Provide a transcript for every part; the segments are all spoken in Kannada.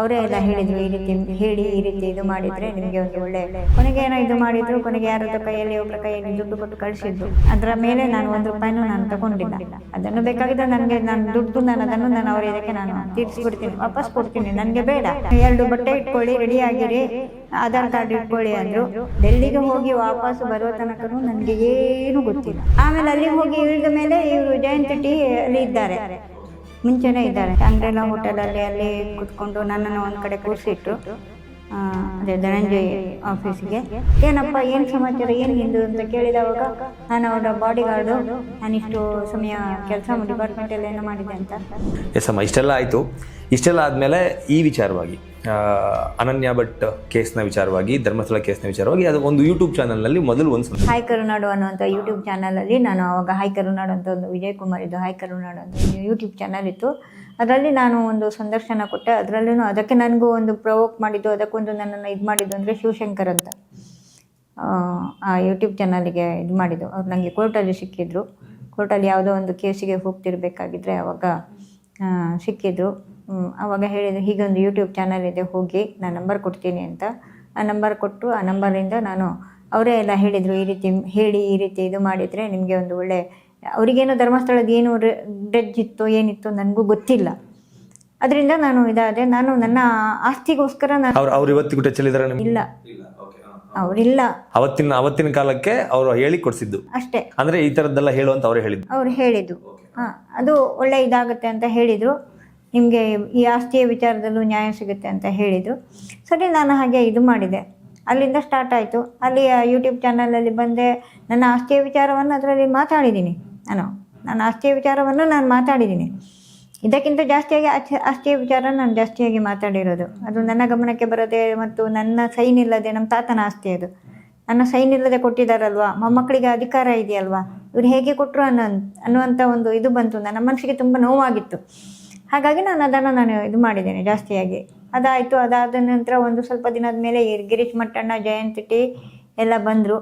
ಅವರೇ ಎಲ್ಲ ಹೇಳಿದ್ರು ಈ ರೀತಿ ಹೇಳಿ ಈ ರೀತಿ ಇದು ಮಾಡಿದ್ರೆ ನಿಮಗೆ ಒಂದು ಒಳ್ಳೆ ಕೊನೆಗೆ ಏನೋ ಇದು ಮಾಡಿದ್ರು ಕೊನೆಗೆ ಯಾರದ್ದು ಕೈಯಲ್ಲಿ ಒಬ್ಬರ ಕೈಯಲ್ಲಿ ದುಡ್ಡು ಕೊಟ್ಟು ಕಳಿಸಿದ್ರು. ಅದರ ಮೇಲೆ ನಾನು ಒಂದು ರೂಪಾಯಿನೂ ನಾನು ತಗೊಂಡಿಲ್ಲ. ಅದನ್ನು ಬೇಕಾಗಿದ್ರೆ ನನಗೆ ನಾನು ದುಡ್ಡು ನಾನು ಅದನ್ನು ನಾನು ಅವರ ಇದಕ್ಕೆ ನಾನು ತೀರಿಸ್ಬಿಡ್ತೀನಿ ವಾಪಸ್ ಕೊಡ್ತೀನಿ. ನನಗೆ ಬೇಡ. ಎರಡು ಬಟ್ಟೆ ಇಟ್ಕೊಳ್ಳಿ ರೆಡಿ ಆಗಿರಿ ಆಧಾರ್ ಕಾರ್ಡ್ ಇಟ್ಕೊಳ್ಳಿ ಅಂದ್ರು ಡೆಲ್ಲಿಗೆ ಹೋಗಿ ವಾಪಸ್ ಬರೋ ತನಕನೂ ನನಗೆ ಏನು ಗೊತ್ತಿಲ್ಲ. ಆಮೇಲೆ ಅಲ್ಲಿಗೆ ಹೋಗಿ ಇಳಿದ ಮೇಲೆ ಇವರು ಜಯಂತಿ ಟಿ ಅಲ್ಲಿ ಇದ್ದಾರೆ. ಮುಂಚೆನೇ ಇದ್ದಾರೆ. ಅಂಗ್ರೆಲಾ ಹೋಟೆಲಲ್ಲಿ ಅಲ್ಲಿ ಕುತ್ಕೊಂಡು ನನ್ನನ್ನು ಒಂದು ಕಡೆ ಕೂರಿಸಿಟ್ಟು ಅದೇ ಧನಂಜಯ್ ಆಫೀಸಿಗೆ ಏನಪ್ಪ ಏನು ಸಮಾಚಾರ ಏನು ಹಿಂದು ಅಂತ ಕೇಳಿದವಾಗ ನಾನು ಅವರ ಬಾಡಿ ಗಾರ್ಡು ನಾನಿಷ್ಟು ಸಮಯ ಕೆಲಸ ಡಿಪಾರ್ಟ್ಮೆಂಟಲ್ಲಿ ಏನು ಮಾಡಿದೆ ಅಂತ. ಎಸ್ ಅಮ್ಮ ಇಷ್ಟೆಲ್ಲ ಆಯಿತು. ಇಷ್ಟೆಲ್ಲ ಆದಮೇಲೆ ಈ ವಿಚಾರವಾಗಿ ಅನನ್ಯ ಭಟ್ ಕೇಸ್ನ ವಿಚಾರವಾಗಿ ಧರ್ಮಸ್ಥಳ ಕೇಸ್ನ ವಿಚಾರವಾಗಿ ಅದು ಒಂದು ಯೂಟ್ಯೂಬ್ ಚಾನಲ್ನಲ್ಲಿ ಮೊದಲು ಒಂದು ಹಾಯ್ ಕರುನಾಡು ಅನ್ನುವಂಥ ಯೂಟ್ಯೂಬ್ ಚಾನಲಲ್ಲಿ ನಾನು ಅವಾಗ ಹಾಯ್ ಕರುನಾಡು ಅಂತ ಒಂದು ವಿಜಯ್ ಕುಮಾರ್ ಇದ್ದು ಹಾಯ್ ಕರುನಾಡು ಅಂತ ಯೂಟ್ಯೂಬ್ ಚಾನಲ್ ಇತ್ತು. ಅದರಲ್ಲಿ ನಾನು ಒಂದು ಸಂದರ್ಶನ ಕೊಟ್ಟೆ. ಅದರಲ್ಲೂ ಅದಕ್ಕೆ ನನಗೂ ಒಂದು ಪ್ರವೋಕ್ ಮಾಡಿದ್ದು ಅದಕ್ಕೊಂದು ನನ್ನನ್ನು ಇದು ಮಾಡಿದ್ದು ಅಂದರೆ ಶಿವಶಂಕರ್ ಅಂತ. ಆ, ಯೂಟ್ಯೂಬ್ ಚಾನಲಿಗೆ ಇದು ಮಾಡಿದ್ದು. ಅವ್ರು ನನಗೆ ಕೋರ್ಟಲ್ಲಿ ಸಿಕ್ಕಿದ್ರು. ಕೋರ್ಟಲ್ಲಿ ಯಾವುದೋ ಒಂದು ಕೇಸಿಗೆ ಹೋಗ್ತಿರ್ಬೇಕಾಗಿದ್ರೆ ಅವಾಗ ಸಿಕ್ಕಿದ್ರು. ಅವಾಗ ಹೇಳಿದರು ಹೀಗೊಂದು ಯೂಟ್ಯೂಬ್ ಚಾನಲ್ ಇದೆ ಹೋಗಿ ನಾನು ನಂಬರ್ ಕೊಡ್ತೀನಿ ಅಂತ. ಆ ನಂಬರ್ ಕೊಟ್ಟು ಆ ನಂಬರಿಂದ ನಾನು ಅವರೇ ಎಲ್ಲ ಹೇಳಿದರು ಈ ರೀತಿ ಹೇಳಿ ಈ ರೀತಿ ಇದು ಮಾಡಿದರೆ ನಿಮಗೆ ಒಂದು ಒಳ್ಳೆ ಅವರಿಗೇನು ಧರ್ಮಸ್ಥಳದ ಏನು ಡ್ರೆಜ್ ಇತ್ತು ಏನಿತ್ತು ನನಗೂ ಗೊತ್ತಿಲ್ಲ. ಅದರಿಂದ ನಾನು ಇದಾದೆ ನಾನು ನನ್ನ ಆಸ್ತಿಗೋಸ್ಕರ ನಾನು ಅವ್ರು ಅವ್ರು ಇವತ್ತಿಗೂ ಇದ್ದಾರೆ ಇಲ್ಲ. ಅವರಿಲ್ಲ. ಅವತ್ತಿನ ಅವತ್ತಿನ ಕಾಲಕ್ಕೆ ಅವರು ಹೇಳಿ ಕೊಡಿಸಿದ್ದು. ಅಷ್ಟೇ. ಅಂದ್ರೆ ಈ ಥರದ್ದೆಲ್ಲ ಹೇಳುವಂತ ಅವ್ರು ಹೇಳಿದ್ದು. ಅವ್ರು ಹೇಳಿದ್ದು. ಅದು ಒಳ್ಳೆ ಇದಾಗುತ್ತೆ ಅಂತ ಹೇಳಿದರು. ನಿಮಗೆ ಈ ಆಸ್ತಿಯ ವಿಚಾರದಲ್ಲೂ ನ್ಯಾಯ ಸಿಗುತ್ತೆ ಅಂತ ಹೇಳಿದರು. ಸರಿ, ನಾನು ಹಾಗೆ ಇದು ಮಾಡಿದೆ. ಅಲ್ಲಿಂದ ಸ್ಟಾರ್ಟ್ ಆಯಿತು. ಅಲ್ಲಿ ಯೂಟ್ಯೂಬ್ ಚಾನಲಲ್ಲಿ ಬಂದೆ. ನನ್ನ ಆಸ್ತಿಯ ವಿಚಾರವನ್ನು ಅದರಲ್ಲಿ ಮಾತಾಡಿದ್ದೀನಿ. ನಾನು, ನನ್ನ ಆಸ್ತಿಯ ವಿಚಾರವನ್ನು ನಾನು ಮಾತಾಡಿದ್ದೀನಿ. ಇದಕ್ಕಿಂತ ಜಾಸ್ತಿಯಾಗಿ ಆಚೆ, ಆಸ್ತಿಯ ವಿಚಾರ ನಾನು ಜಾಸ್ತಿಯಾಗಿ ಮಾತಾಡಿರೋದು. ಅದು ನನ್ನ ಗಮನಕ್ಕೆ ಬರದೆ ಮತ್ತು ನನ್ನ ಸೈನ್ ಇಲ್ಲದೆ ನಮ್ಮ ತಾತನ ಆಸ್ತಿ ಅದು. ನನ್ನ ಸೈನ್ ಇಲ್ಲದೆ ಕೊಟ್ಟಿದ್ದಾರಲ್ವಾ? ಮೊಮ್ಮಕ್ಕಳಿಗೆ ಅಧಿಕಾರ ಇದೆಯಲ್ವಾ? ಇವ್ರು ಹೇಗೆ ಕೊಟ್ಟರು ಅನ್ನೋ ಅನ್ನುವಂಥ ಒಂದು ಇದು ಬಂತು. ನನ್ನ ಮನಸ್ಸಿಗೆ ತುಂಬ ನೋವಾಗಿತ್ತು. ಹಾಗಾಗಿ ನಾನು ಅದನ್ನು ನಾನು ಇದು ಮಾಡಿದ್ದೇನೆ ಜಾಸ್ತಿಯಾಗಿ. ಅದಾಯಿತು. ಅದಾದ ನಂತರ ಒಂದು ಸ್ವಲ್ಪ ದಿನದ ಮೇಲೆ ಗಿರೀಶ್ ಮಟ್ಟಣ್ಣ ಜಯಂತ್ ಟಿ ಎಲ್ಲ ಬಂದರು.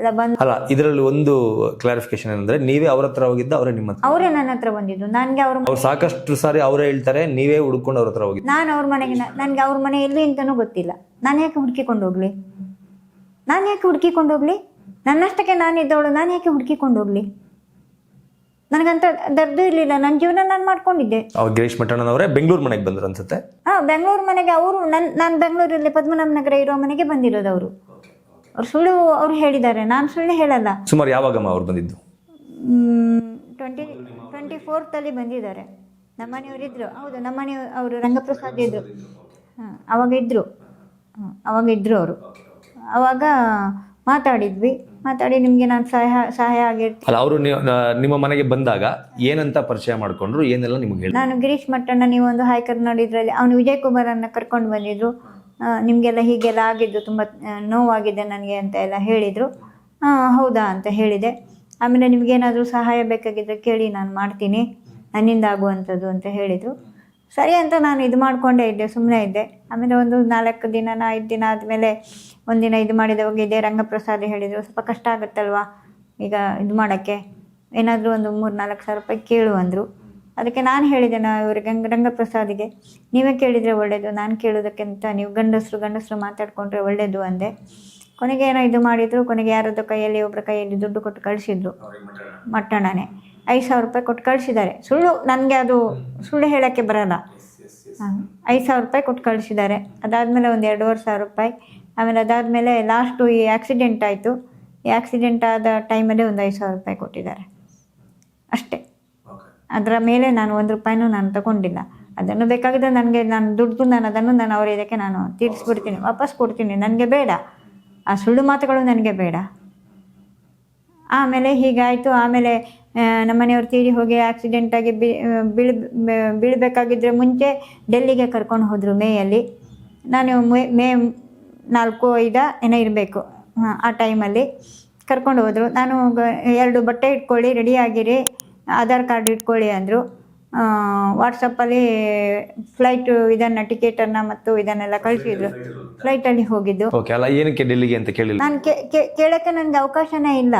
ಎಲ್ಲ ಬಂದು ಅಲ್ಲ ಇದರಲ್ಲಿ ಒಂದು ಕ್ಲಾರಿಫಿಕೇಶನ್ ಏನಂದ್ರೆ ನೀವೇ ಅವ್ರ ಹತ್ರ ಹೋಗಿದ್ದ ಅವರೇ ನಿಮ್ಮ ಅವರೇ ನನ್ನ ಹತ್ರ ಬಂದಿದ್ದು. ನನಗೆ ಅವ್ರ ಅವ್ರು ಸಾಕಷ್ಟು ಸಾರಿ ಅವರೇ ಹೇಳ್ತಾರೆ ನೀವೇ ಹುಡ್ಕೊಂಡು ಅವ್ರ ಹತ್ರ ಹೋಗಿದ್ದು. ನಾನು ಅವ್ರ ಮನೆಗೆ ನನಗೆ ಅವ್ರ ಮನೆ ಎಲ್ಲಿ ಅಂತಲೂ ಗೊತ್ತಿಲ್ಲ. ನಾನು ಯಾಕೆ ಹುಡುಕಿಕೊಂಡು ಹೋಗಲಿ? ನಾನು ಯಾಕೆ ಹುಡುಕಿಕೊಂಡು ಹೋಗಲಿ? ನನ್ನಷ್ಟಕ್ಕೆ ನಾನಿದ್ದವಳು ನಾನು ಯಾಕೆ ಹುಡುಕಿಕೊಂಡು ಹೋಗ್ಲಿ? ನನಗಂತ ದರ್ದು ಇರಲಿಲ್ಲ ನನ್ನ ಜೀವನ ನಾನು ಮಾಡ್ಕೊಂಡಿದ್ದೆ. ಗಿರೀಶ್ ಮಠಣ್ಣನವರೇ ಬೆಂಗಳೂರು ಮನೆಗೆ ಬಂದ್ರು ಅನ್ಸುತ್ತೆ? ಹಾಂ ಬೆಂಗಳೂರು ಮನೆಗೆ ಅವರು ನನ್ನ ನಾನು ಬೆಂಗಳೂರಲ್ಲಿ ಪದ್ಮನಾಭ ನಗರ ಇರೋ ಮನೆಗೆ ಬಂದಿರೋದು ಅವರು. ಅವ್ರು ಸುಳ್ಳು ಅವ್ರು ಹೇಳಿದ್ದಾರೆ ನಾನು ಸುಳ್ಳು ಹೇಳಲ್ಲ. ಸುಮಾರು ಯಾವಾಗಮ್ಮ ಅವ್ರು ಬಂದಿದ್ದು? ಟ್ವೆಂಟಿ ಟ್ವೆಂಟಿ ಫೋರ್ತಲ್ಲಿ ಬಂದಿದ್ದಾರೆ. ನಮ್ಮನೆಯವರಿದ್ದರು ಹೌದು ನಮ್ಮನೆ ಅವರು ರಂಗಪ್ರಸಾದ್ ಇದ್ದರು ಹಾಂ ಅವಾಗ ಇದ್ರು. ಅವಾಗ ಇದ್ರು ಅವರು. ಅವಾಗ ಮಾತಾಡಿದ್ವಿ. ಮಾತಾಡಿ ನಿಮಗೆ ನಾನು ಸಹಾಯ ಸಹಾಯ ಆಗಿರ್ತೀನಿ. ಅಲ್ಲ ಅವರು ನಿಮ್ಮ ಮನೆಗೆ ಬಂದಾಗ ಏನಂತ ಪರಿಚಯ ಮಾಡ್ಕೊಂಡ್ರು ಏನೆಲ್ಲ ನಿಮ್ಗೆ ಹೇಳಿ? ನಾನು ಗಿರೀಶ್ ಮಟ್ಟಣ್ಣ ನೀವು ಒಂದು ಹಾಯ್ ಕರ್ನಾಡು ಇದರಲ್ಲಿ ಅವನು ವಿಜಯ್ ಕುಮಾರನ್ನ ಕರ್ಕೊಂಡು ಬಂದಿದ್ರು. ನಿಮಗೆಲ್ಲ ಹೀಗೆಲ್ಲ ಆಗಿದ್ದು ತುಂಬ ನೋವಾಗಿದೆ ನನಗೆ ಅಂತ ಎಲ್ಲ ಹೇಳಿದರು. ಹೌದಾ ಅಂತ ಹೇಳಿದೆ. ಆಮೇಲೆ ನಿಮಗೇನಾದರೂ ಸಹಾಯ ಬೇಕಾಗಿದ್ದರೆ ಕೇಳಿ ನಾನು ಮಾಡ್ತೀನಿ. ನನ್ನಿಂದ ಆಗುವಂಥದ್ದು ಅಂತ ಹೇಳಿದರು. ಸರಿ ಅಂತ ನಾನು ಇದು ಮಾಡಿಕೊಂಡೇ ಇದ್ದೆ ಸುಮ್ಮನೆ ಇದ್ದೆ. ಆಮೇಲೆ ಒಂದು ನಾಲ್ಕು ದಿನ ಐದು ದಿನ ಆದಮೇಲೆ ಒಂದಿನ ಇದು ಮಾಡಿದವಾಗ ಇದೇ ರಂಗಪ್ರಸಾದ್ ಹೇಳಿದರು. ಸ್ವಲ್ಪ ಕಷ್ಟ ಆಗುತ್ತಲ್ವಾ ಈಗ ಇದು ಮಾಡೋಕ್ಕೆ? ಏನಾದರೂ ಒಂದು ಮೂರು ನಾಲ್ಕು ಸಾವಿರ ರೂಪಾಯಿ ಕೇಳು ಅಂದರು. ಅದಕ್ಕೆ ನಾನು ಹೇಳಿದೆ ನಾ ಇವ್ರಿಗೆ ಗಂಗ ರಂಗಪ್ರಸಾದಿಗೆ. ನೀವೇ ಕೇಳಿದರೆ ಒಳ್ಳೆಯದು ನಾನು ಕೇಳೋದಕ್ಕಿಂತ ನೀವು ಗಂಡಸರು ಗಂಡಸರು ಮಾತಾಡಿಕೊಂಡ್ರೆ ಒಳ್ಳೆಯದು ಅಂದೆ. ಕೊನೆಗೆ ಏನೋ ಇದು ಮಾಡಿದರು ಕೊನೆಗೆ ಯಾರದ್ದು ಕೈಯಲ್ಲಿ ಒಬ್ಬರ ಕೈಯಲ್ಲಿ ದುಡ್ಡು ಕೊಟ್ಟು ಕಳಿಸಿದ್ರು. ಮಟ್ಟಣ್ಣನೇ ಐದು ಸಾವಿರ ರೂಪಾಯಿ ಕೊಟ್ಟು ಕಳಿಸಿದ್ದಾರೆ. ಸುಳ್ಳು ನನಗೆ ಅದು ಸುಳ್ಳು ಹೇಳೋಕ್ಕೆ ಬರಲ್ಲ. ಐದು ಸಾವಿರ ರೂಪಾಯಿ ಕೊಟ್ಟು ಕಳಿಸಿದ್ದಾರೆ. ಅದಾದಮೇಲೆ ಒಂದು ಎರಡೂವರೆ ಸಾವಿರ ರೂಪಾಯಿ ಆಮೇಲೆ ಅದಾದಮೇಲೆ ಲಾಸ್ಟು ಈ ಆಕ್ಸಿಡೆಂಟ್ ಆಯಿತು. ಈ ಆಕ್ಸಿಡೆಂಟ್ ಆದ ಟೈಮಲ್ಲಿ ಒಂದು ಐದು ಸಾವಿರ ರೂಪಾಯಿ ಕೊಟ್ಟಿದ್ದಾರೆ. ಅಷ್ಟೇ. ಅದರ ಮೇಲೆ ನಾನು ಒಂದು ರೂಪಾಯಿನೂ ನಾನು ತಗೊಂಡಿಲ್ಲ. ಅದನ್ನು ಬೇಕಾಗಿದ್ದ ನನಗೆ ನಾನು ದುಡ್ಡು ನಾನು ಅದನ್ನು ನಾನು ಅವ್ರ ಇದಕ್ಕೆ ನಾನು ತೀರಿಸ್ಬಿಡ್ತೀನಿ, ವಾಪಸ್ ಕೊಡ್ತೀನಿ. ನನಗೆ ಬೇಡ. ಆ ಸುಳ್ಳು ಮಾತುಗಳು ನನಗೆ ಬೇಡ. ಆಮೇಲೆ ಹೀಗಾಯಿತು. ಆಮೇಲೆ ನಮ್ಮನೆಯವ್ರು ತೀರಿ ಹೋಗಿ ಆಕ್ಸಿಡೆಂಟಾಗಿ ಬಿ ಬೀಳ್ ಬೀಳಬೇಕಾಗಿದ್ದರೆ ಮುಂಚೆ ಡೆಲ್ಲಿಗೆ ಕರ್ಕೊಂಡು ಹೋದರು ಮೇಯಲ್ಲಿ. ನಾನು ಮೇ ನಾಲ್ಕು ಐದ ಏನೋ ಇರಬೇಕು. ಆ ಟೈಮಲ್ಲಿ ಕರ್ಕೊಂಡು ಹೋದರು. ನಾನು ಎರಡು ಬಟ್ಟೆ ಇಟ್ಕೊಳ್ಳಿ ರೆಡಿ ಆಗಿರಿ ಆಧಾರ್ ಕಾರ್ಡ್ ಇಟ್ಕೊಳ್ಳಿ ಅಂದರು. ವಾಟ್ಸಪ್ಪಲ್ಲಿ ಫ್ಲೈಟು ಇದನ್ನು ಟಿಕೆಟನ್ನು ಮತ್ತು ಇದನ್ನೆಲ್ಲ ಕಳಿಸಿದ್ರು. ಫ್ಲೈಟಲ್ಲಿ ಹೋಗಿದ್ದು. ಓಕೆ ಅಲ್ಲ ಏನಕ್ಕೆ ಡೆಲ್ಲಿಗೆ ಅಂತ ಕೇಳಿಲ್ಲ? ನಾನು ಕೇಳೋಕ್ಕೆ ನನಗೆ ಅವಕಾಶನೇ ಇಲ್ಲ.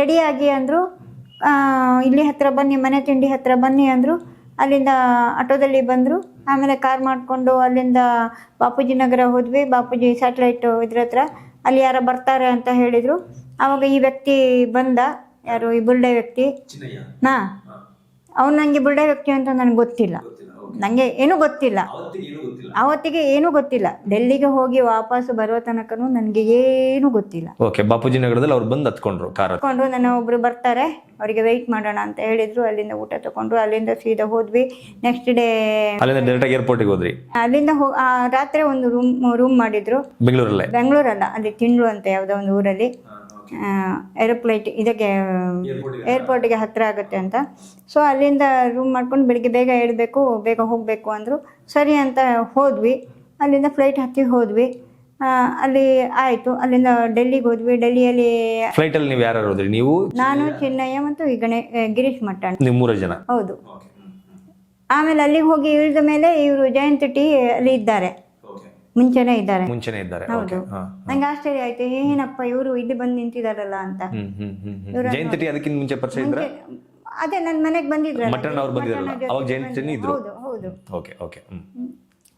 ರೆಡಿಯಾಗಿ ಅಂದರು. ಇಲ್ಲಿ ಹತ್ತಿರ ಬನ್ನಿ ಮನೆ ತಿಂಡಿ ಹತ್ತಿರ ಬನ್ನಿ ಅಂದರು. ಅಲ್ಲಿಂದ ಆಟೋದಲ್ಲಿ ಬಂದರು. ಆಮೇಲೆ ಕಾರ್ ಮಾಡಿಕೊಂಡು ಅಲ್ಲಿಂದ ಬಾಪೂಜಿ ನಗರ ಹೋದ್ವಿ. ಬಾಪೂಜಿ ಸ್ಯಾಟಲೈಟ್ ಇದ್ರ ಹತ್ರ. ಅಲ್ಲಿ ಯಾರೋ ಬರ್ತಾರೆ ಅಂತ ಹೇಳಿದರು. ಆವಾಗ ಈ ವ್ಯಕ್ತಿ ಬಂದ. ಯಾರು? ಈ ಬುಲ್ಡೆ ವ್ಯಕ್ತಿ. ಹಾಂ ಅವ್ನು ನನಗೆ ಬುಲ್ಡೆ ವ್ಯಕ್ತಿ ಅಂತ ನನಗೆ ಗೊತ್ತಿಲ್ಲ. ನನಗೆ ಏನೂ ಗೊತ್ತಿಲ್ಲ. ಅವತ್ತಿಗೆ ಏನೂ ಗೊತ್ತಿಲ್ಲ. ಡೆಲ್ಲಿಗೆ ಹೋಗಿ ವಾಪಸ್ ಬರೋ ತನಕನೂ ನನಗೆ ಏನೂ ಗೊತ್ತಿಲ್ಲ. ಓಕೆ ಬಾಪೂಜಿ ನಗರದಲ್ಲಿ ಅವ್ರು ಬಂದು ಹತ್ಕೊಂಡ್ರು ಕಾರ್ ಹತ್ಕೊಂಡು ನನ್ನ ಒಬ್ರು ಬರ್ತಾರೆ. ಅವರಿಗೆ ವೆಯ್ಟ್ ಮಾಡೋಣ ಅಂತ ಹೇಳಿದ್ರು. ಅಲ್ಲಿಂದ ಊಟ ತಗೊಂಡು ಅಲ್ಲಿಂದ ಸೀದಾ ಹೋದ್ವಿ. ನೆಕ್ಸ್ಟ್ ಡೇ ಅಲ್ಲಿಂದ ಡೈರೆಕ್ಟಾಗಿ ಏರ್ಪೋರ್ಟಿಗೆ ಹೋದ್ರಿ? ಅಲ್ಲಿಂದ ಹೋ ಆ, ರಾತ್ರಿ ಒಂದು ರೂಮ್ ರೂಮ್ ಮಾಡಿದ್ರು. ಬೆಂಗಳೂರಲ್ಲೇ? ಬೆಂಗಳೂರಲ್ಲ ಅಲ್ಲಿ ತಿಂಡ್ಲು ಅಂತ ಯಾವುದೋ ಒಂದು ಊರಲ್ಲಿ. ಏರೋಪ್ಲೈಟ್ ಇದಕ್ಕೆ ಏರ್ಪೋರ್ಟಿಗೆ ಹತ್ತಿರ ಆಗುತ್ತೆ ಅಂತ. ಸೊ ಅಲ್ಲಿಂದ ರೂಮ್ ಮಾಡ್ಕೊಂಡು ಬೆಳಿಗ್ಗೆ ಬೇಗ ಏಳಬೇಕು ಬೇಗ ಹೋಗಬೇಕು ಅಂದರು ಸರಿ ಅಂತ ಹೋದ್ವಿ. ಅಲ್ಲಿಂದ ಫ್ಲೈಟ್ ಹತ್ತಿ ಹೋದ್ವಿ. ಆ, ಅಲ್ಲಿ ಆಯಿತು. ಅಲ್ಲಿಂದ ಡೆಲ್ಲಿಗೆ ಹೋದ್ವಿ. ಡೆಲ್ಲಿಯಲ್ಲಿ ಫ್ಲೈಟಲ್ಲಿ ನೀವು ಯಾರು ಹೋದ್ರಿ? ನೀವು? ನಾನು ಚಿನ್ನಯ್ಯ ಮತ್ತು ಈ ಗಣೇ ಗಿರೀಶ್ ಮಟ್ಟಣ್ಣ ನೀವು ಮೂರು ಜನ? ಹೌದು. ಆಮೇಲೆ ಅಲ್ಲಿಗೆ ಹೋಗಿ ಇಳಿದ ಮೇಲೆ ಇವರು ಜಯಂತಿ ಟಿ ಅಲ್ಲಿ ಇದ್ದಾರೆ. ಮುಂಚೆನೇ ಇದ್ದಾರೆ. ಮುಂಚೆನೆ ಇದ್ದಾರೆ. ಹೌದು. ನಂಗೆ ಆಶ್ಚರ್ಯ ಆಯ್ತು ಏನಪ್ಪ ಇವರು ಇಲ್ಲಿ ಬಂದು ನಿಂತಿದಾರಲ್ಲ ಅಂತ. ಜಯಂತಿ ಅದಕ್ಕಿಂತ ಮುಂಚೆ ಪರಿಚಯ ಇದ್ರ? ಅದೇ ನನ್ನ ಮನೆಗೆ ಬಂದಿದ್ರು ಮಟನ್ ಅವ್ರು ಬಂದಿದ್ರಲ್ಲ. ಅವಾಗ ಜಯಂತಿ ಇದ್ರು? ಹೌದು ಹೌದು. Okay okay.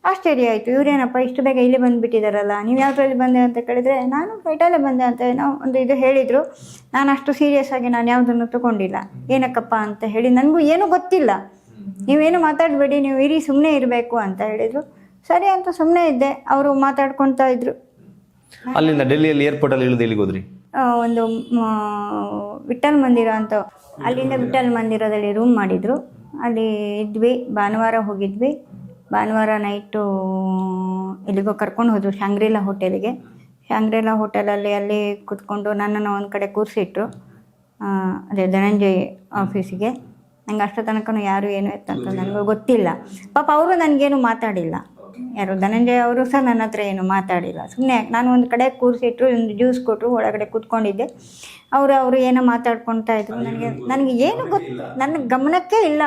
ಆಶ್ಚರ್ಯ ಆಯ್ತು ಇವ್ರೇನಪ್ಪ ಇಷ್ಟು ಬೇಗ ಇಲ್ಲಿ ಬಂದ್ಬಿಟ್ಟಿದಾರಲ್ಲ? ನೀವು ಯಾವ್ದ್ರಲ್ಲಿ ಬಂದೆ ಅಂತ ಕೇಳಿದ್ರೆ ನಾನು ಫ್ಲೈಟಲ್ಲೇ ಬಂದೆ ಅಂತ ಏನೋ ಒಂದು ಇದು ಹೇಳಿದ್ರು. ನಾನು ಅಷ್ಟು ಸೀರಿಯಸ್ ಆಗಿ ನಾನು ಯಾವುದನ್ನು ತಗೊಂಡಿಲ್ಲ. ಏನಕ್ಕಪ್ಪ ಅಂತ ಹೇಳಿ ನನಗೂ ಏನೂ ಗೊತ್ತಿಲ್ಲ. ನೀವೇನು ಮಾತಾಡಬೇಡಿ ನೀವು ಇರಿ ಸುಮ್ಮನೆ ಇರಬೇಕು ಅಂತ ಹೇಳಿದರು. ಸರಿ ಅಂತ ಸುಮ್ಮನೆ ಇದ್ದೆ. ಅವರು ಮಾತಾಡ್ಕೊತಾ ಇದ್ರು. ಅಲ್ಲಿಂದ ಡೆಲ್ಲಿಯಲ್ಲಿ ಏರ್ಪೋರ್ಟ್ ಅಲ್ಲಿ ಇಳಿದು ಎಲ್ಲಿಗೆ ಹೋದ್ರಿ? ಆ, ಒಂದು ಮ, ವಿಠಲ್ ಮಂದಿರ ಅಂತ. ಅಲ್ಲಿಂದ ವಿಠಲ್ ಮಂದಿರದಲ್ಲಿ ರೂಮ್ ಮಾಡಿದ್ರು. ಅಲ್ಲಿ ಇದ್ವಿ. ಭಾನುವಾರ ಹೋಗಿದ್ವಿ. ಭಾನುವಾರ ನೈಟು ಎಲ್ಲಿಗೋ ಕರ್ಕೊಂಡು ಹೋದ್ರು ಶಾಂಗ್ರಿಲಾ ಹೋಟೆಲಿಗೆ. ಶಾಂಗ್ರಿಲಾ ಹೋಟೆಲಲ್ಲಿ ಅಲ್ಲಿ ಕೂತ್ಕೊಂಡು ನನ್ನನ್ನು ಒಂದು ಕಡೆ ಕೂರಿಸಿಟ್ರು. ಅದೇ ಧನಂಜಯ್ ಆಫೀಸಿಗೆ ನಂಗೆ ಅಷ್ಟು ತನಕನೂ ಯಾರು ಏನು ಎತ್ತಂತ ನನಗೂ ಗೊತ್ತಿಲ್ಲ. ಪಾಪ ಅವರು ನನಗೇನು ಮಾತಾಡಿಲ್ಲ. ಯಾರು ಧನಂಜಯ ಅವರು ಸಹ ನನ್ನ ಹತ್ರ ಏನು ಮಾತಾಡಿಲ್ಲ. ಸುಮ್ಮನೆ ನಾನು ಒಂದು ಕಡೆ ಕೂರಿಸಿಟ್ರು ಒಂದು ಜ್ಯೂಸ್ ಕೊಟ್ಟರು ಒಳಗಡೆ ಕೂತ್ಕೊಂಡಿದ್ದೆ. ಅವರು ಅವರು ಏನೋ ಮಾತಾಡ್ಕೊಳ್ತಾ ಇದ್ರು. ನನಗೆ ನನಗೆ ಏನು ಗೊತ್ತು ನನ್ನ ಗಮನಕ್ಕೆ ಇಲ್ಲ.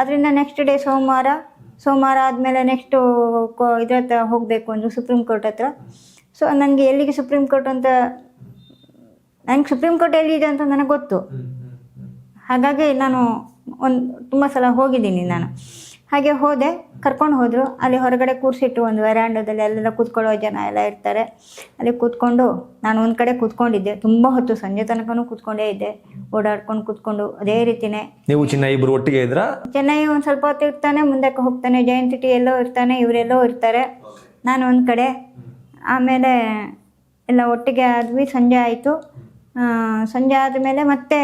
ಅದರಿಂದ ನೆಕ್ಸ್ಟ್ ಡೇ ಸೋಮವಾರ ಸೋಮವಾರ ಆದಮೇಲೆ ನೆಕ್ಸ್ಟು ಕೋ ಇದ್ರ ಹತ್ರ ಹೋಗಬೇಕು ಅಂದರು ಸುಪ್ರೀಂ ಕೋರ್ಟ್ ಹತ್ರ. ಸೊ ನನಗೆ ಎಲ್ಲಿಗೆ ಸುಪ್ರೀಂ ಕೋರ್ಟ್ ಅಂತ ನನಗೆ ಸುಪ್ರೀಂ ಕೋರ್ಟ್ ಎಲ್ಲಿದೆ ಅಂತ ನನಗೆ ಗೊತ್ತು. ಹಾಗಾಗಿ ನಾನು ಒಂದು ತುಂಬ ಸಲ ಹೋಗಿದ್ದೀನಿ ನಾನು. ಹಾಗೆ ಹೋದೆ ಕರ್ಕೊಂಡು ಹೋದರು. ಅಲ್ಲಿ ಹೊರಗಡೆ ಕೂರಿಸಿಟ್ಟು ಒಂದು ವೆರಾಂಡದಲ್ಲಿ ಅಲ್ಲೆಲ್ಲ ಕೂತ್ಕೊಳ್ಳೋ ಜನ ಎಲ್ಲ ಇರ್ತಾರೆ. ಅಲ್ಲಿ ಕೂತ್ಕೊಂಡು ನಾನು ಒಂದು ಕಡೆ ಕೂತ್ಕೊಂಡಿದ್ದೆ. ತುಂಬ ಹೊತ್ತು ಸಂಜೆ ತನಕನೂ ಕೂತ್ಕೊಂಡೇ ಇದ್ದೆ. ಓಡಾಡ್ಕೊಂಡು ಕೂತ್ಕೊಂಡು ಅದೇ ರೀತಿನೇ. ನೀವು ಚಿನ್ನ ಇಬ್ಬರು ಒಟ್ಟಿಗೆ ಇದ್ರ? ಚೆನ್ನೈ ಒಂದು ಸ್ವಲ್ಪ ಹೊತ್ತು ಇರ್ತಾನೆ ಮುಂದಕ್ಕೆ ಹೋಗ್ತಾನೆ. ಜೈನ್ ಸಿಟಿ ಎಲ್ಲೋ ಇರ್ತಾನೆ ಇವರೆಲ್ಲೋ ಇರ್ತಾರೆ. ನಾನು ಒಂದು ಕಡೆ. ಆಮೇಲೆ ಎಲ್ಲ ಒಟ್ಟಿಗೆ ಆದ್ವಿ. ಸಂಜೆ ಆಯಿತು. ಸಂಜೆ ಆದಮೇಲೆ ಮತ್ತೆ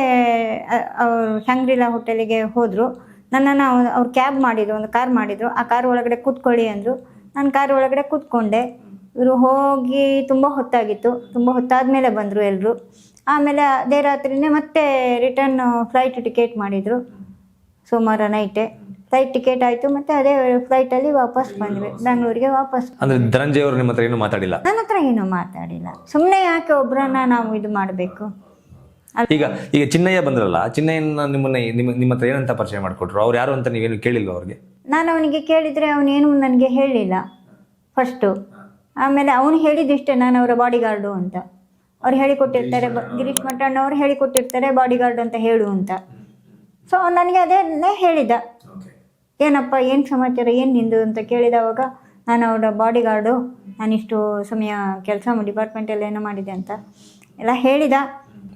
ಅವರು ಶಾಂಗ್ರಿಲಾ ಹೋಟೆಲಿಗೆ ಹೋದರು. ನನ್ನನ್ನು ಅವ್ರು ಕ್ಯಾಬ್ ಮಾಡಿದ್ರು ಒಂದು ಕಾರ್ ಮಾಡಿದರು. ಆ ಕಾರ್ ಒಳಗಡೆ ಕೂತ್ಕೊಳ್ಳಿ ಅಂದರು. ನಾನು ಕಾರ್ ಒಳಗಡೆ ಕೂತ್ಕೊಂಡೆ. ಇವರು ಹೋಗಿ ತುಂಬ ಹೊತ್ತಾಗಿತ್ತು. ತುಂಬ ಹೊತ್ತಾದಮೇಲೆ ಬಂದರು ಎಲ್ಲರೂ ಆಮೇಲೆ ಅದೇ ರಾತ್ರಿನೇ ಮತ್ತೆ ರಿಟರ್ನ್ ಫ್ಲೈಟ್ ಟಿಕೆಟ್ ಮಾಡಿದರು. ಸೋಮವಾರ ನೈಟೆ ಫ್ಲೈಟ್ ಟಿಕೆಟ್ ಆಯಿತು ಮತ್ತೆ ಅದೇ ಫ್ಲೈಟಲ್ಲಿ ವಾಪಸ್ ಬಂದ್ವಿ. ಬೆಂಗಳೂರಿಗೆ ವಾಪಸ್ ಅಂದ್ರೆ ಧನಂಜಯ ಅವರು ನಿಮ್ಮ ಹತ್ರ ಏನು ಮಾತಾಡಿಲ್ಲ? ನನ್ನ ಹತ್ರ ಏನೂ ಮಾತಾಡಿಲ್ಲ. ಸುಮ್ಮನೆ ಯಾಕೆ ಒಬ್ಬರನ್ನ ನಾವು ಇದು ಮಾಡಬೇಕು? ಈಗ ಈಗ ಚಿನ್ನಯ್ಯ ಬಂದ್ರಲ್ಲ ಚಿನ್ನಯ್ಯನ ನಿಮ್ಮನ್ನ ನಿಮ್ಮ ನಿಮ್ಮ ಹತ್ರ ಏನಂತ ಪರಿಚಯ ಮಾಡಿಕೊಟ್ರು? ಅವ್ರು ಯಾರು ಅಂತ ನೀವೇನು ಕೇಳಿಲ್ವ ಅವ್ರಿಗೆ? ನಾನು ಅವನಿಗೆ ಕೇಳಿದರೆ ಅವನೇನು ನನಗೆ ಹೇಳಿಲ್ಲ ಫಸ್ಟು ಆಮೇಲೆ ಅವನು ಹೇಳಿದಿಷ್ಟೇ ನಾನು ಅವರ ಬಾಡಿಗಾರ್ಡು ಅಂತ. ಅವ್ರು ಹೇಳಿಕೊಟ್ಟಿರ್ತಾರೆ ಬ- ಗಿರೀಶ್ ಮಠಣ್ಣ ಅವ್ರು ಹೇಳಿಕೊಟ್ಟಿರ್ತಾರೆ ಬಾಡಿಗಾರ್ಡ್ ಅಂತ ಹೇಳು ಅಂತ. ಸೊ ನನಗೆ ಅದೇ ಹೇಳಿದ. ಏನಪ್ಪ ಏನು ಸಮಾಚಾರ ಏನು ನಿಂದು ಅಂತ ಕೇಳಿದವಾಗ ನಾನು ಅವರ ಬಾಡಿಗಾರ್ಡು ನಾನಿಷ್ಟು ಸಮಯ ಕೆಲಸ ಡಿಪಾರ್ಟ್ಮೆಂಟಲ್ಲಿ ಏನೋ ಮಾಡಿದೆ ಅಂತ ಎಲ್ಲ ಹೇಳಿದ.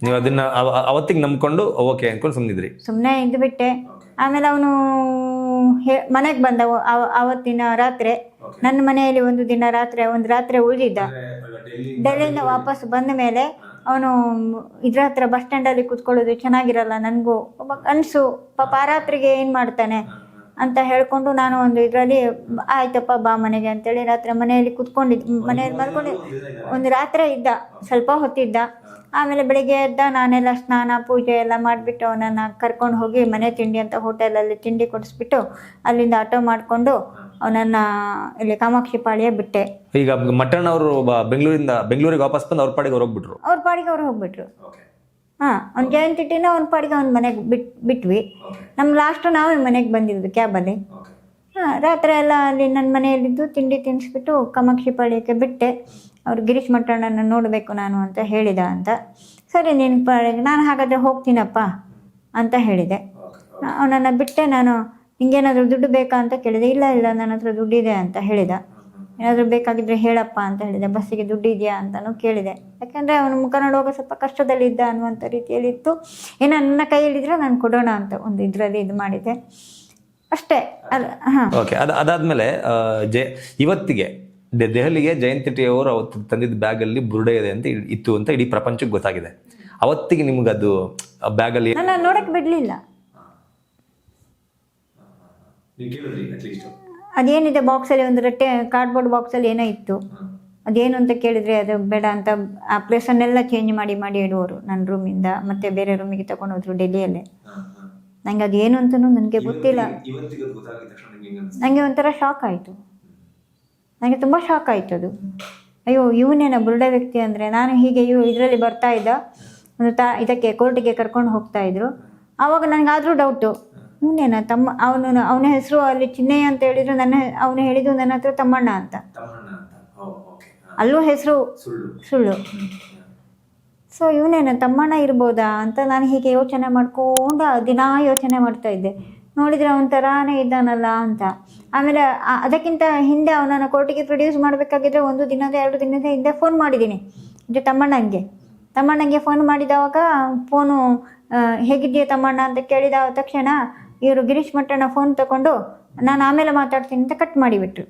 ನೀವು ಅದನ್ನ ಅವತ್ತಿಗೆ ನಂಬ್ಕೊಂಡು ಓಕೆ ಅನ್ಕೊಂಡು ಸುಮ್ಮನಿದ್ರಿ ಸುಮ್ಮನೆ ಇದ್ದುಬಿಟ್ಟೆ ಆಮೇಲೆ ಅವನು ಹೇ ಮನೆಗೆ ಬಂದ ಅವ- ಅವ- ಆವತ್ತಿನ ರಾತ್ರಿ ನನ್ನ ಮನೆಯಲ್ಲಿ ಒಂದು ದಿನ ರಾತ್ರಿ ಒಂದು ರಾತ್ರಿ ಉಳಿದಿದ್ದ. ಡೆಲ್ಲಿಯಿಂದ ವಾಪಸ್ ಬಂದ ಮೇಲೆ ಅವನು ಇದ್ರ ಹತ್ರ ಬಸ್ ಸ್ಟ್ಯಾಂಡಲ್ಲಿ ಕೂತ್ಕೊಳ್ಳೋದು ಚೆನ್ನಾಗಿರಲ್ಲ ನನಗೂ. ಒಬ್ಬ ಕನಸು ಪಾಪ ಆ ರಾತ್ರಿಗೆ ಏನು ಮಾಡ್ತಾನೆ ಅಂತ ಹೇಳ್ಕೊಂಡು ನಾನು ಒಂದು ಇದರಲ್ಲಿ ಆಯ್ತಪ್ಪ ಬಾ ಮನೆಗೆ ಅಂತೇಳಿ ರಾತ್ರಿ ಮನೆಯಲ್ಲಿ ಕೂತ್ಕೊಂಡಿದ್ದು ಮನೆಯಲ್ಲಿ ಮಲ್ಕೊಂಡು ಒಂದು ರಾತ್ರಿ ಇದ್ದ ಸ್ವಲ್ಪ ಹೊತ್ತಿದ್ದ. ಆಮೇಲೆ ಬೆಳಿಗ್ಗೆ ಎದ್ದ ನಾನೆಲ್ಲ ಸ್ನಾನ ಪೂಜೆ ಎಲ್ಲ ಮಾಡಿಬಿಟ್ಟು ಅವನನ್ನ ಕರ್ಕೊಂಡು ಹೋಗಿ ಮನೆ ತಿಂಡಿ ಅಂತ ಹೋಟೆಲಲ್ಲಿ ತಿಂಡಿ ಕೊಡಿಸ್ಬಿಟ್ಟು ಅಲ್ಲಿಂದ ಆಟೋ ಮಾಡಿಕೊಂಡು ಅವನನ್ನ ಇಲ್ಲಿ ಕಾಮಾಕ್ಷಿ ಪಾಳ್ಯ ಬಿಟ್ಟೆ. ಈಗ ಮಟನ್ ಅವರು ಬೆಂಗಳೂರಿಂದ ಬೆಂಗಳೂರಿಗೆ ವಾಪಸ್ ಬಂದು ಅವ್ರ ಪಾಡಿಗೆ ಅವ್ರು ಹೋಗ್ಬಿಟ್ರು? ಅವ್ರ ಪಾಡಿಗೆ ಅವ್ರು ಹೋಗ್ಬಿಟ್ರು. ಹಾಂ ಅವ್ನ ಜಯಂತಿಟಿನ ಅವ್ನ ಪಾಡಿಗೆ ಅವ್ನ ಮನೆಗೆ ಬಿಟ್ ಬಿಟ್ವಿ. ನಮ್ಮ ಲಾಸ್ಟು ನಾವೇ ಮನೆಗೆ ಬಂದಿದ್ದು ಕ್ಯಾಬಲ್ಲಿ ಹಾಂ ರಾತ್ರಿ ಎಲ್ಲ ಅಲ್ಲಿ ನನ್ನ ಮನೆಯಲ್ಲಿದ್ದು ತಿಂಡಿ ತಿನ್ನಿಸ್ಬಿಟ್ಟು ಕಾಮಾಕ್ಷಿ ಪಾಳ್ಯಕ್ಕೆ ಬಿಟ್ಟೆ. ಅವ್ರು ಗಿರೀಶ್ ಮಟ್ಟಣ್ಣನ ನೋಡಬೇಕು ನಾನು ಅಂತ ಹೇಳಿದ ಅಂತ. ಸರಿ, ನೀನು ಪ, ನಾನು ಹಾಗಾದರೆ ಹೋಗ್ತೀನಪ್ಪ ಅಂತ ಹೇಳಿದೆ. ಅವನನ್ನು ಬಿಟ್ಟೆ ನಾನು ನಿಂಗೇನಾದರೂ ದುಡ್ಡು ಬೇಕಾ ಅಂತ ಕೇಳಿದೆ. ಇಲ್ಲ ಇಲ್ಲ, ನನ್ನ ಹತ್ರ ದುಡ್ಡಿದೆ ಅಂತ ಹೇಳಿದ. ಏನಾದರೂ ಬೇಕಾಗಿದ್ರೆ ಹೇಳಪ್ಪ ಅಂತ ಹೇಳಿದೆ. ಬಸ್ಸಿಗೆ ದುಡ್ಡು ಇದೆಯಾ ಅಂತಲೂ ಕೇಳಿದೆ. ಯಾಕೆಂದರೆ ಅವನು ಮುಖ ನೋಡುವಾಗ ಸ್ವಲ್ಪ ಕಷ್ಟದಲ್ಲಿದ್ದ ಅನ್ನುವಂಥ ರೀತಿಯಲ್ಲಿ ಇತ್ತು ಏನೋ, ನನ್ನ ಕೈಯಲ್ಲಿದ್ದರೆ ನಾನು ಕೊಡೋಣ ಅಂತ ಒಂದು ಇದರಲ್ಲಿ ಇದು ಮಾಡಿದೆ ಅಷ್ಟೇ. ಅದು, ಹಾಂ. ಓಕೆ ಅದು, ಅದಾದ್ಮೇಲೆ ಜೆ, ಇವತ್ತಿಗೆ ದೆಹಲಿಗೆ ಜಯಂತಿ ಅವರು ಅವತ್ತು ತಂದಿದ್ದ ಬ್ಯಾಗಲ್ಲಿ ಬುರುಡೆ ಇದೆ ಅಂತ ಇತ್ತು ಅಂತ ಇಡೀ ಪ್ರಪಂಚಕ್ಕೆ ಗೊತ್ತಾಗಿದೆ. ಅವತ್ತಿಗೆ ನಿಮ್ಗೆ ಅದು ಬ್ಯಾಗಲ್ಲಿ ನಾನು ನೋಡಕ್ಕೆ ಬಿಡಲಿಲ್ಲ. ಅದೇನಿದೆ ಬಾಕ್ಸಲ್ಲಿ ಒಂದು ರಟ್ಟೆ ಕಾರ್ಡ್ಬೋರ್ಡ್ ಬಾಕ್ಸಲ್ಲಿ ಏನೋ ಇತ್ತು. ಅದೇನು ಅಂತ ಕೇಳಿದರೆ ಅದು ಬೇಡ ಅಂತ ಆ ಪ್ಲೇಸನ್ನೆಲ್ಲ ಚೇಂಜ್ ಮಾಡಿ ಮಾಡಿ ಇಡುವರು ನನ್ನ ರೂಮಿಂದ ಮತ್ತೆ ಬೇರೆ ರೂಮಿಗೆ ತಗೊಂಡು ಹೋದ್ರು ಡೆಲ್ಲಿಯಲ್ಲೇ ನನಗೆ ಅದು ಏನು ಅಂತಲೂ ನನಗೆ ಗೊತ್ತಿಲ್ಲ ನನಗೆ ಒಂಥರ ಶಾಕ್ ಆಯಿತು. ನನಗೆ ತುಂಬ ಶಾಕ್ ಆಯಿತು ಅದು. ಅಯ್ಯೋ ಇವನೇನ ಬುರುಡೆ ವ್ಯಕ್ತಿ ಅಂದರೆ? ನಾನು ಹೀಗೆ ಇವು ಇದರಲ್ಲಿ ಬರ್ತಾ ಇದ್ದ. ಒಂದು ತಾ ಇದಕ್ಕೆ ಕೋರ್ಟಿಗೆ ಕರ್ಕೊಂಡು ಹೋಗ್ತಾ ಇದ್ರು. ಆವಾಗ ನನಗಾದರೂ ಡೌಟು ಇವನೇನ ತಮ್ಮ ಅವನು ಅವನ ಹೆಸರು ಅಲ್ಲಿ ಚಿಹ್ನೆ ಅಂತ ಹೇಳಿದ್ರು. ನನ್ನ ಅವನು ಹೇಳಿದ್ದು ನನ್ನ ಹತ್ರ ತಮ್ಮಣ್ಣ ಅಂತ. ಅಲ್ಲೂ ಹೆಸರು ಸುಳ್ಳು. ಸೊ ಇವನೇನ ತಮ್ಮಣ್ಣ ಇರ್ಬೋದಾ ಅಂತ ನಾನು ಹೀಗೆ ಯೋಚನೆ ಮಾಡ್ಕೊಂಡು ದಿನಾ ಯೋಚನೆ ಮಾಡ್ತಾ ಇದ್ದೆ. ನೋಡಿದರೆ ಥರಾನೇ ಇದ್ದಾನಲ್ಲ ಅಂತ. ಆಮೇಲೆ ಅದಕ್ಕಿಂತ ಹಿಂದೆ ಅವನನ್ನು ಕೋರ್ಟಿಗೆ ಪ್ರೊಡ್ಯೂಸ್ ಮಾಡಬೇಕಾಗಿದ್ರೆ ಒಂದು ದಿನದ, ಎರಡು ದಿನದ ಹಿಂದೆ ಫೋನ್ ಮಾಡಿದ್ದೀನಿ. ಇದು ತಮ್ಮಣ್ಣಂಗೆ. ತಮ್ಮಣ್ಣಂಗೆ ಫೋನ್ ಮಾಡಿದವಾಗ ಫೋನು ಹೇಗಿದೆಯಾ ತಮ್ಮಣ್ಣ ಅಂತ ಕೇಳಿದ ತಕ್ಷಣ ಇವರು ಗಿರೀಶ್ ಮಟ್ಟಣ್ಣ ಫೋನ್ ತಗೊಂಡು, ನಾನು ಆಮೇಲೆ ಮಾತಾಡ್ತೀನಿ ಅಂತ ಕಟ್ ಮಾಡಿಬಿಟ್ರು.